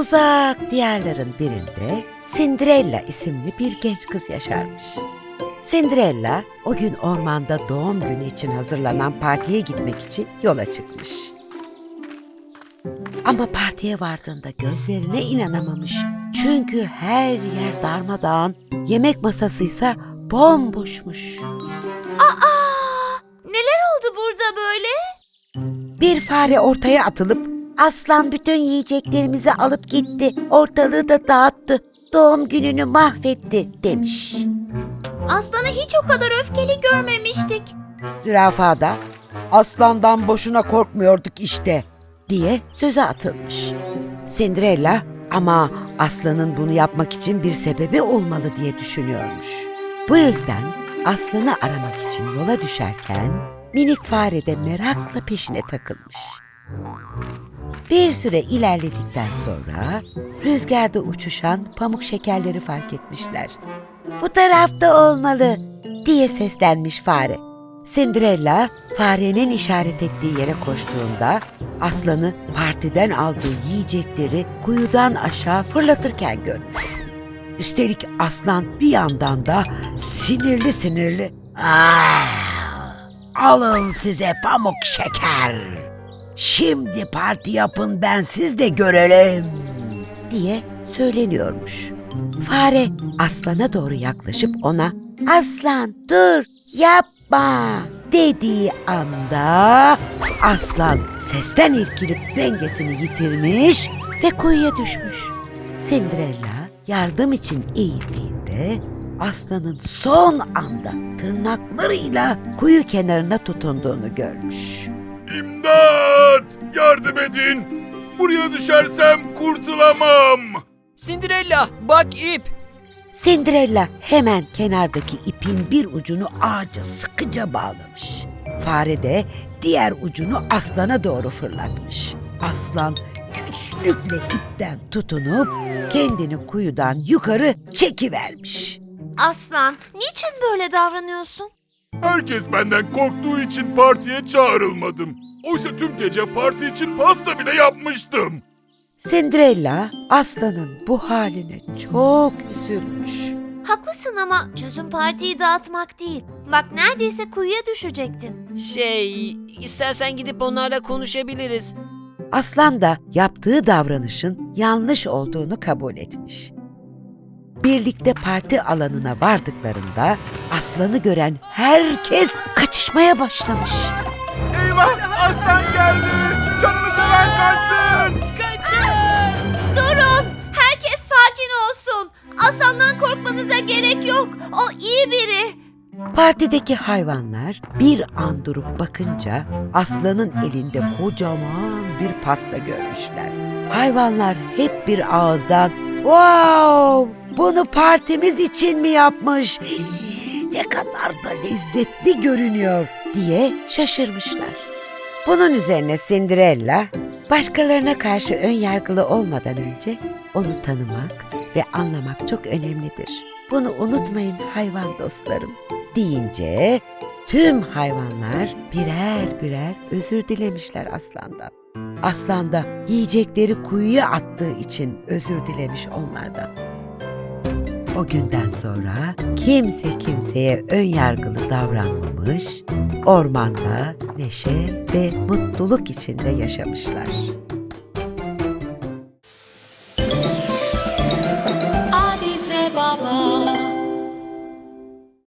uzak diyarların birinde Cinderella isimli bir genç kız yaşarmış. Cinderella o gün ormanda doğum günü için hazırlanan partiye gitmek için yola çıkmış. Ama partiye vardığında gözlerine inanamamış. Çünkü her yer darmadağın, yemek masasıysa bomboşmuş. Neler oldu burada böyle? Bir fare ortaya atılıp aslan bütün yiyeceklerimizi alıp gitti. Ortalığı da dağıttı. Doğum gününü mahvetti demiş. Aslanı hiç o kadar öfkeli görmemiştik. Zürafa da aslandan boşuna korkmuyorduk işte diye söze atılmış. Cinderella ama aslanın bunu yapmak için bir sebebi olmalı diye düşünüyormuş. Bu yüzden aslanı aramak için yola düşerken minik fare de merakla peşine takılmış. Bir süre ilerledikten sonra rüzgarda uçuşan pamuk şekerleri fark etmişler. Bu tarafta olmalı diye seslenmiş fare. Cinderella farenin işaret ettiği yere koştuğunda aslanı partiden aldığı yiyecekleri kuyudan aşağı fırlatırken görmüş. Üstelik aslan bir yandan da sinirli sinirli "Ah, alın size pamuk şeker. Şimdi parti yapın ben siz de görelim diye söyleniyormuş. Fare aslana doğru yaklaşıp ona aslan dur yapma dediği anda aslan sesten irkilip dengesini yitirmiş ve kuyuya düşmüş. Cinderella yardım için eğildiğinde aslanın son anda tırnaklarıyla kuyu kenarına tutunduğunu görmüş. İmdat! Yardım edin! Buraya düşersem kurtulamam! Cinderella bak ip. Cinderella hemen kenardaki ipin bir ucunu ağaca sıkıca bağlamış. Fare de diğer ucunu aslana doğru fırlatmış. Aslan güçlükle ipten tutunup kendini kuyudan yukarı çekivermiş. Aslan, niçin böyle davranıyorsun? Herkes benden korktuğu için partiye çağrılmadım. Oysa tüm gece parti için pasta bile yapmıştım. Cinderella aslanın bu haline çok üzülmüş. Haklısın ama çözüm partiyi dağıtmak değil. Bak neredeyse kuyuya düşecektin. Şey, istersen gidip onlarla konuşabiliriz. Aslan da yaptığı davranışın yanlış olduğunu kabul etmiş. Birlikte parti alanına vardıklarında aslanı gören herkes kaçışmaya başlamış. Eyvah! Aslan geldi! Canını seven kaçsın! Durun! Herkes sakin olsun. Aslandan korkmanıza gerek yok. O iyi biri. Partideki hayvanlar bir an durup bakınca aslanın elinde kocaman bir pasta görmüşler. Hayvanlar hep bir ağızdan "Wow! Bunu partimiz için mi yapmış? Ne kadar da lezzetli görünüyor." diye şaşırmışlar. Bunun üzerine Cinderella başkalarına karşı ön yargılı olmadan önce onu tanımak ve anlamak çok önemlidir. Bunu unutmayın hayvan dostlarım deyince tüm hayvanlar birer birer özür dilemişler aslandan. Aslan da yiyecekleri kuyuya attığı için özür dilemiş onlardan. O günden sonra kimse kimseye ön yargılı davranmamış, ormanda neşe ve mutluluk içinde yaşamışlar.